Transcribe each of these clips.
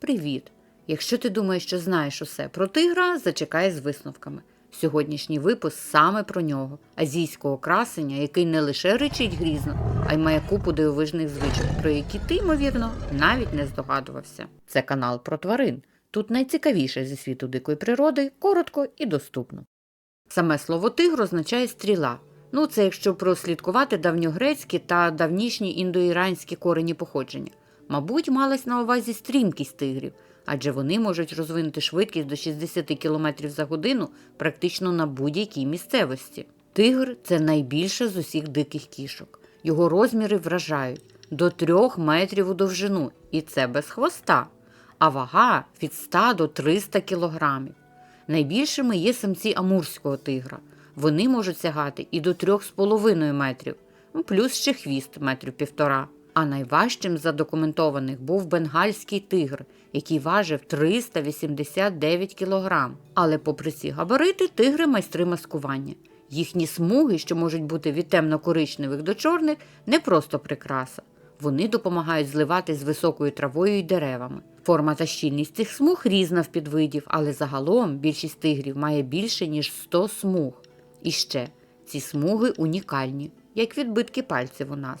Привіт! Якщо ти думаєш, що знаєш усе про тигра, зачекай з висновками. Сьогоднішній випуск саме про нього, азійського красення, який не лише речить грізно, а й має купу дивовижних звичок, про які ти, ймовірно, навіть не здогадувався. Це канал про тварин. Тут найцікавіше зі світу дикої природи, коротко і доступно. Саме слово тигр означає стріла. Ну, це якщо прослідкувати давньогрецькі та давнішні індоіранські корені походження. Мабуть, малась на увазі стрімкість тигрів, адже вони можуть розвинути швидкість до 60 км за годину практично на будь-якій місцевості. Тигр це найбільша з усіх диких кішок. Його розміри вражають до 3 метрів у довжину, і це без хвоста, а вага від 100 до 300 кілограмів. Найбільшими є самці амурського тигра. Вони можуть сягати і до 3,5 метрів, плюс ще хвіст метрів півтора. А найважчим задокументованих був бенгальський тигр, який важив 389 кілограм. Але попри ці габарити, тигри майстри маскування. Їхні смуги, що можуть бути від темно-коричневих до чорних, не просто прикраса. Вони допомагають зливати з високою травою і деревами. Форма та щільність цих смуг різна в підвидів, але загалом більшість тигрів має більше, ніж 100 смуг. І ще ці смуги унікальні, як відбитки пальців у нас.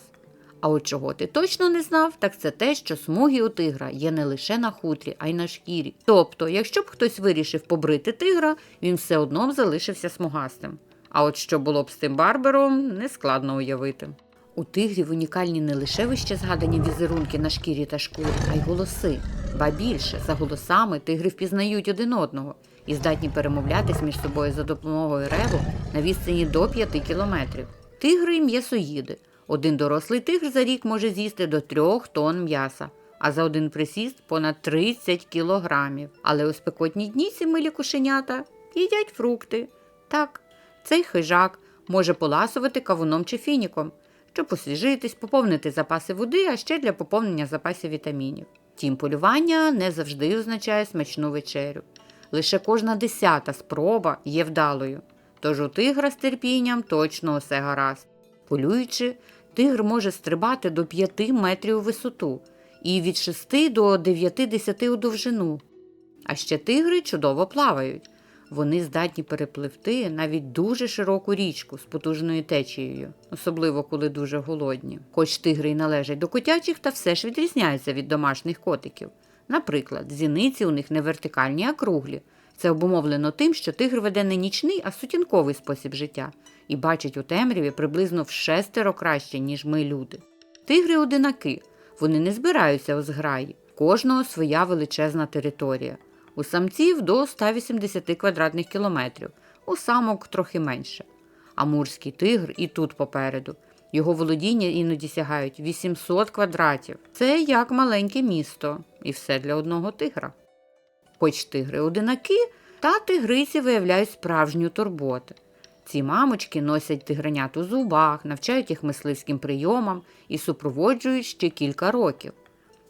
А от чого ти точно не знав, так це те, що смуги у тигра є не лише на хутрі, а й на шкірі. Тобто, якщо б хтось вирішив побрити тигра, він все одно залишився смугастим. А от що було б з тим барбером, нескладно уявити. У тигрів унікальні не лише вище згадані візерунки на шкірі та шкурі, а й голоси. Ба більше, за голосами тигри впізнають один одного і здатні перемовлятись між собою за допомогою реву на відстані до 5 кілометрів. Тигри м'ясоїди. Один дорослий тигр за рік може з'їсти до 3 тонн м'яса, а за один присіст понад 30 кілограмів. Але у спекотні дні ці милі кошенята їдять фрукти. Так, цей хижак може поласувати кавуном чи фініком, щоб освіжитись, поповнити запаси води, а ще для поповнення запасів вітамінів. Тім полювання не завжди означає смачну вечерю. Лише кожна десята спроба є вдалою. Тож у тигра з терпінням точно усе гаразд. Полюючи, тигр може стрибати до 5 метрів у висоту і від 6 до 9 у довжину. А ще тигри чудово плавають. Вони здатні перепливти навіть дуже широку річку з потужною течією, особливо коли дуже голодні. Хоч тигри й належать до котячих, та все ж відрізняються від домашніх котиків. Наприклад, зіниці у них не вертикальні, а круглі. Це обумовлено тим, що тигр веде не нічний, а сутінковий спосіб життя і бачить у темряві приблизно в шестеро краще, ніж ми люди. Тигри одинаки, вони не збираються у зграї, кожного своя величезна територія. У самців до 180 квадратних кілометрів, у самок трохи менше. Амурський тигр і тут попереду. Його володіння іноді сягають 800 квадратів. Це як маленьке місто, і все для одного тигра. Хоч тигри одинаки, та тигриці виявляють справжню турботу. Ці мамочки носять тигренят у зубах, навчають їх мисливським прийомам і супроводжують ще кілька років.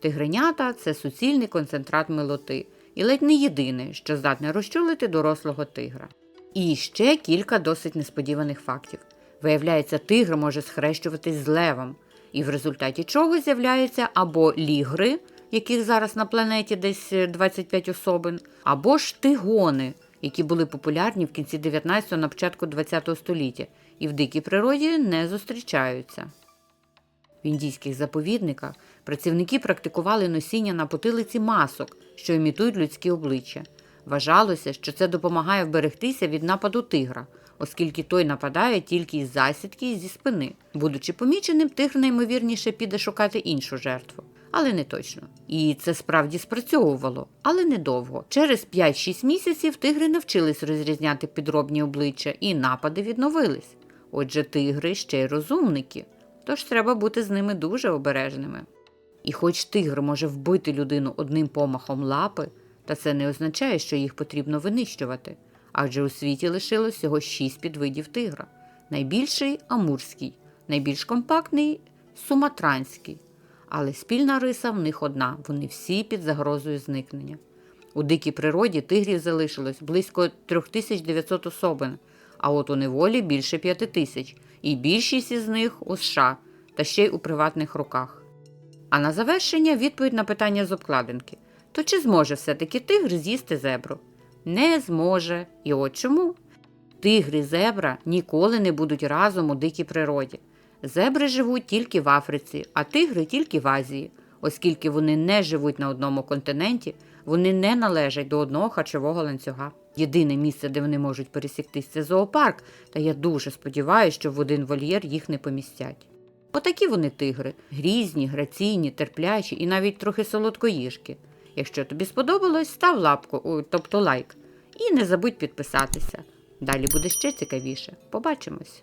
Тигренята це суцільний концентрат милоти і ледь не єдине, що здатне розчулити дорослого тигра. І ще кілька досить несподіваних фактів. Виявляється, тигр може схрещуватись з левом, і в результаті чого з'являються або лігри, яких зараз на планеті десь 25 особин, або ж тигони, які були популярні в кінці 19-го на початку 20-го століття і в дикій природі не зустрічаються. В індійських заповідниках працівники практикували носіння на потилиці масок, що імітують людські обличчя. Вважалося, що це допомагає вберегтися від нападу тигра, оскільки той нападає тільки із засідки і зі спини. Будучи поміченим, тигр наймовірніше піде шукати іншу жертву. Але не точно. І це справді спрацьовувало, але недовго. Через 5-6 місяців тигри навчились розрізняти підробні обличчя, і напади відновились. Отже, тигри ще й розумники, тож треба бути з ними дуже обережними. І хоч тигр може вбити людину одним помахом лапи, та це не означає, що їх потрібно винищувати, адже у світі лишилось всього шість підвидів тигра. Найбільший амурський, найбільш компактний суматранський. Але спільна риса в них одна вони всі під загрозою зникнення. У дикій природі тигрів залишилось близько 3900 особин, а от у неволі більше 5000, і більшість із них у США та ще й у приватних руках. А на завершення відповідь на питання з обкладинки. То чи зможе все-таки тигр з'їсти зебру? Не зможе. І от чому? Тигри і зебра ніколи не будуть разом у дикій природі. Зебри живуть тільки в Африці, а тигри тільки в Азії. Оскільки вони не живуть на одному континенті, вони не належать до одного харчового ланцюга. Єдине місце, де вони можуть пересіктись, це зоопарк, та я дуже сподіваюся, що в один вольєр їх не помістять. Отакі вони тигри грізні, граційні, терплячі і навіть трохи солодкоїжки. Якщо тобі сподобалось, став лапку, тобто лайк. І не забудь підписатися. Далі буде ще цікавіше. Побачимось!